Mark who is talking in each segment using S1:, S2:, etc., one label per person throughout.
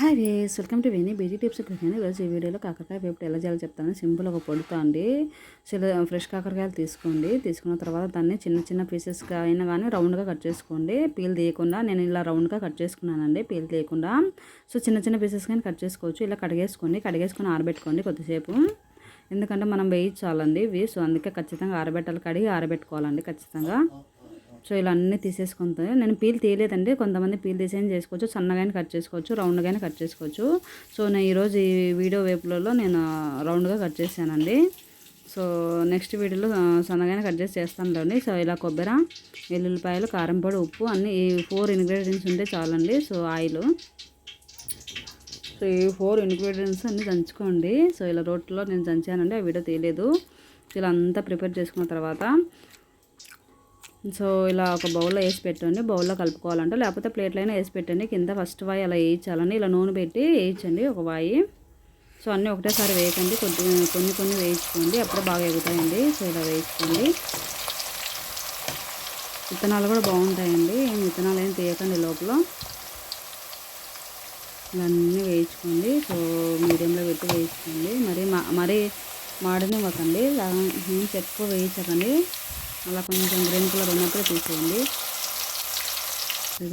S1: Hi ways welcome to Veni BG tips కానీ ఈరోజు ఈ వీడియోలో కాకరకాయ వేపుడు ఎలా చేయాలో చెప్తాను. సింపుల్ ఒక పొడితో అండి. ఫ్రెష్ కాకరకాయలు తీసుకోండి. తీసుకున్న తర్వాత దాన్ని చిన్న చిన్న పీసెస్గా అయినా కానీ రౌండ్గా కట్ చేసుకోండి. పీల్ తీయకుండా నేను ఇలా రౌండ్గా కట్ చేసుకున్నానండి. పీల్ తీయకుండా. సో చిన్న చిన్న పీసెస్ కానీ కట్ చేసుకోవచ్చు. ఇలా కడిగేసుకోండి. కడిగేసుకొని ఆరబెట్టుకోండి కొద్దిసేపు. ఎందుకంటే మనం వేయించాలండి ఇవి. సో అందుకే ఖచ్చితంగా ఆరబెట్టాలి. కడిగి ఆరబెట్టుకోవాలండి ఖచ్చితంగా. సో ఇలా అన్నీ తీసేసుకుంటే నేను పీల్ తీయలేదండి. కొంతమంది పీల్ తీసేని చేసుకోవచ్చు సన్నగానే కట్ చేసుకోవచ్చు రౌండ్గానే కట్ చేసుకోవచ్చు. సో నేను ఈరోజు ఈ వీడియో వేపులలో నేను రౌండ్గా కట్ చేశానండి. సో నెక్స్ట్ వీడియోలో సన్నగానే కట్ చేసి చేస్తానులేండి సో ఇలా కొబ్బరి వెల్లుల్లిపాయలు కారంపొడి ఉప్పు అన్నీ ఈ ఫోర్ ఇంగ్రీడియంట్స్ ఉంటే చాలండి. So oil. సో ఈ ఫోర్ ఇంగ్రీడియంట్స్ అన్నీ దంచుకోండి. సో ఇలా రోట్లో నేను దంచానండి. ఆ వీడియో తీయలేదు. ఇలా అంతా ప్రిపేర్ చేసుకున్న తర్వాత సో ఇలా ఒక బౌల్లో వేసి పెట్టండి. బౌల్లో కలుపుకోవాలంటే లేకపోతే ప్లేట్లో అయినా వేసి పెట్టండి. కింద ఫస్ట్ వాయి అలా వేయించాలని ఇలా నూనె పెట్టి వేయించండి ఒక వాయి. సో అన్నీ ఒకటేసారి వేయకండి. కొద్ది కొన్ని కొన్ని వేయించుకోండి. అప్పుడే బాగా ఎగుతాయండి. సో ఇలా వేయించుకోండి. విత్తనాలు కూడా బాగుంటాయండి. ఏం విత్తనాలు ఏం తీయకండి లోపల. ఇవన్నీ వేయించుకోండి. సో మీడియంలో పెట్టి వేయించుకోండి. మరి మా మరీ మాడనివ్వకండి. ఇలా ఎక్కువ వేయించకండి. అలా కొంచెం గ్రీన్ కలర్ ఉన్నప్పుడే తీసేయండి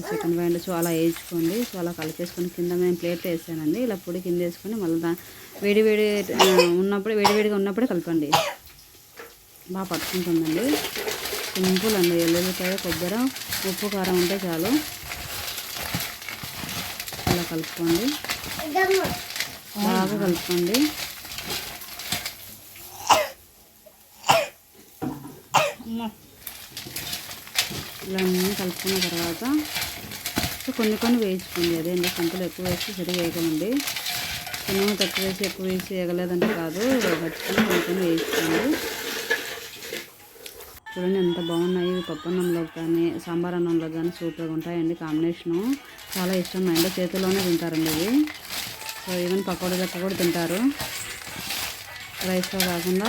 S1: చికెన్ బ్యాండ్ సో అలా వేయించుకోండి. సో అలా కలిపేసుకొని కింద నేను ప్లేట్ వేసానండి. ఇలా పొడి కింద వేసుకొని మళ్ళీ దా వేడి వేడి ఆ, ఉన్నప్పుడే ఉన్నప్పుడే కలపండి. బాగా పట్టుకుంటుందండి. సింపుల్ అండి. ఎల్లుల్లిపాయ కొబ్బరి ఉప్పు కారం ఉంటే చాలు. అలా కలుపుకోండి. బాగా కలుపుకోండి. ఇలా అన్నీ కలుపుకున్న తర్వాత కొన్ని కొన్ని వేయించుకోండి. అదే అండి సంతలు ఎక్కువ వేసి సరిగా వేయకండి కొన్ని తక్కువ వేసి ఎక్కువ వేసి వేయగలేదంటే కాదు ఖచ్చితంగా కొన్ని కొన్ని వేయించుకోండి. చూడండి ఎంత బాగున్నాయి. ఇవి పప్పు అన్నంలో కానీ సాంబార్ అన్నంలో కానీ సూపర్గా ఉంటాయండి కాంబినేషను. చాలా ఇష్టం మా ఇంట్లో చేతిలోనే తింటారండి ఇవి. సో ఈవెన్ పకోడీ లెక్క కూడా తింటారు. రైస్లో కాకుండా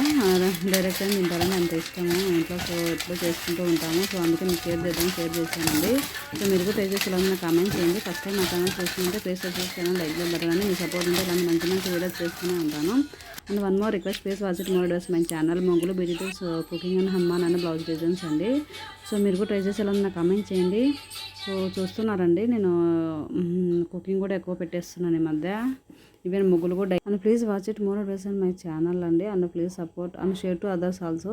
S1: డైరెక్ట్గా తింటారని అంత ఇష్టము. ఇంట్లో సో ఎట్లా చేసుకుంటూ ఉంటాము. సో అందుకే మీకు షేర్ చేద్దాం షేర్ చేశానండి. సో మీరు కూడా ట్రై చేసేలా కామెంట్ చేయండి. ఫస్ట్ టైం నా ఛానల్ చూస్తుంటే ప్లీజ్ వచ్చేసి ఛానల్ లైక్ చేయబడదని మీ సపోర్ట్ ఉంటే ఇలాంటి మంచి మంచి వీడియోస్ చేస్తూనే ఉంటాను. And one more request please watch more videos. My channel మొగ్గులు బిజిటల్స్ cooking and Hanuman and blouse designs అండి సో మీరు కూడా ట్రై చేసేలా ఇలా కామెంట్ చేయండి. సో చూస్తున్నారండి. నేను కుకింగ్ కూడా ఎక్కువ పెట్టేస్తున్నాను ఈ మధ్య. ఈవెన్ ముగ్గులు కూడా. And please watch it more videos and my channel అండి. And please support. And share to others also.